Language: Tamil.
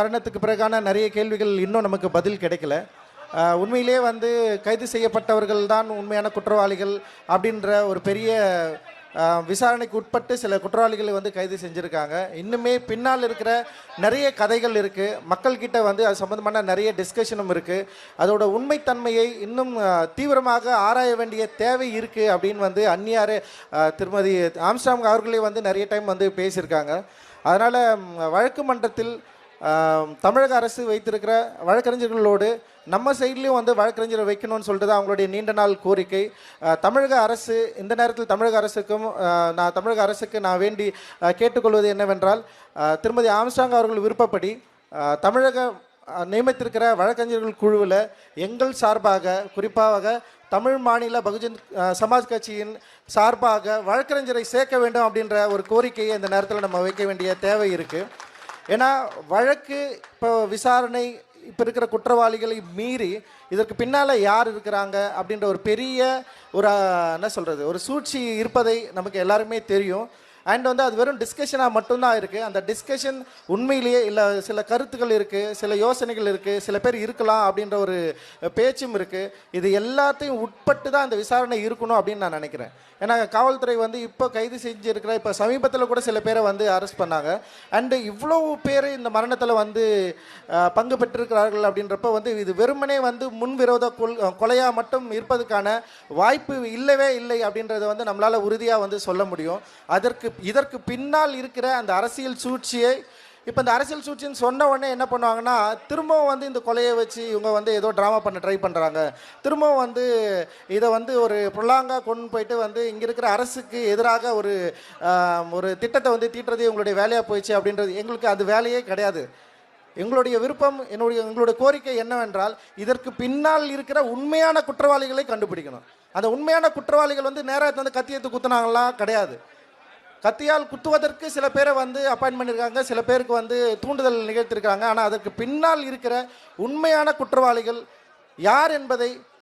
மரணத்துக்கு பிறகான நிறைய கேள்விகள் இன்னும் நமக்கு பதில் கிடைக்கல. உண்மையிலே உண்மையிலேயே வந்து கைது செய்யப்பட்டவர்கள் தான் உண்மையான குற்றவாளிகள் அப்படின்ற ஒரு பெரிய விசாரணைக்கு உட்பட்டு சில குற்றவாளிகளை வந்து கைது செஞ்சுருக்காங்க. இன்னுமே பின்னால் இருக்கிற நிறைய கதைகள் இருக்குது மக்கள்கிட்ட வந்து அது சம்மந்தமான நிறைய டிஸ்கஷனும் இருக்குது அதோட உண்மைத்தன்மையை இன்னும் தீவிரமாக ஆராய வேண்டிய தேவை இருக்குது அப்படின்னு வந்து அந்நியார் திருமதி ஆம்ஸ்டாங் அவர்களே வந்து நிறைய டைம் வந்து பேசியிருக்காங்க. அதனால் வழக்கு மன்றத்தில் தமிழக அரசு வைத்திருக்கிற வழக்கறிஞர்களோடு நம்ம சைட்லேயும் வந்து வழக்கறிஞரை வைக்கணும்னு சொல்லிட்டு தான் அவங்களுடைய நீண்ட நாள் கோரிக்கை. தமிழக அரசு இந்த நேரத்தில் தமிழக அரசுக்கும் நான் தமிழக அரசுக்கு நான் வேண்டி கேட்டுக்கொள்வது என்னவென்றால் திருமதி ஆம்ஸ்டாங் அவர்கள் விருப்பப்படி தமிழக நியமித்திருக்கிற வழக்கறிஞர்கள் குழுவில் எங்கள் சார்பாக குறிப்பாக தமிழ் மாநில பகுஜன் சமாஜ் கட்சியின் சார்பாக வழக்கறிஞரை சேர்க்க வேண்டும் அப்படின்ற ஒரு கோரிக்கையை இந்த நேரத்தில் நம்ம வைக்க வேண்டிய தேவை இருக்குது ஏன்னா வழக்கு இப்போ விசாரணை இப்போ இருக்கிற குற்றவாளிகளை மீறி இதற்கு பின்னால் யார் இருக்கிறாங்க அப்படின்ற ஒரு பெரிய ஒரு என்ன சொல்கிறது ஒரு சூழ்ச்சி இருப்பதை நமக்கு எல்லாருமே தெரியும். அண்ட் வந்து அது வெறும் டிஸ்கஷனாக மட்டும்தான் இருக்குது அந்த டிஸ்கஷன் உண்மையிலேயே இல்லை சில கருத்துக்கள் இருக்குது சில யோசனைகள் இருக்குது சில பேர் இருக்கலாம் அப்படின்ற ஒரு பேச்சும் இருக்குது இது எல்லாத்தையும் உட்பட்டு தான் அந்த விசாரணை இருக்கணும் அப்படின்னு நான் நினைக்கிறேன். ஏன்னா காவல்துறை வந்து இப்போ கைது செஞ்சுருக்கிற இப்போ சமீபத்தில் கூட சில பேரை வந்து அரெஸ்ட் பண்ணாங்க. அண்டு இவ்வளோ பேர் இந்த மரணத்தில் வந்து பங்கு பெற்றிருக்கிறார்கள் அப்படின்றப்ப வந்து இது வெறுமனே வந்து முன்விரோத கொல் கொலையாக மட்டும் இருப்பதுக்கான வாய்ப்பு இல்லவே இல்லை அப்படின்றத வந்து நம்மளால் உறுதியாக வந்து சொல்ல முடியும். அதற்கு இதற்கு பின்னால் இருக்கிற அந்த அரசியல் சூழ்ச்சியை இப்போ இந்த அரசியல் சூழ்ச்சின்னு சொன்ன உடனே என்ன பண்ணுவாங்கன்னா திரும்பவும் வந்து இந்த கொலையை வச்சு இவங்க வந்து ஏதோ ட்ராமா பண்ண ட்ரை பண்ணுறாங்க திரும்பவும் வந்து இதை வந்து ஒரு புல்லாங்காக கொண்டு போயிட்டு வந்து இங்கே இருக்கிற அரசுக்கு எதிராக ஒரு ஒரு திட்டத்தை வந்து தீட்டுறது இவங்களுடைய வேலையாக போயிடுச்சு அப்படின்றது எங்களுக்கு அது வேலையே கிடையாது. எங்களுடைய விருப்பம் என்னுடைய எங்களுடைய கோரிக்கை என்னவென்றால் இதற்கு பின்னால் இருக்கிற உண்மையான குற்றவாளிகளை கண்டுபிடிக்கணும். அந்த உண்மையான குற்றவாளிகள் வந்து நேராக வந்து கத்தியத்து குத்துனாங்களாம் கிடையாது. கத்தியால் குத்துவதற்கு சில பேரை வந்து அப்பாயின் பண்ணியிருக்காங்க சில பேருக்கு வந்து தூண்டுதல் நிகழ்த்திருக்காங்க. ஆனால் அதற்கு பின்னால் இருக்கிற உண்மையான குற்றவாளிகள் யார் என்பதை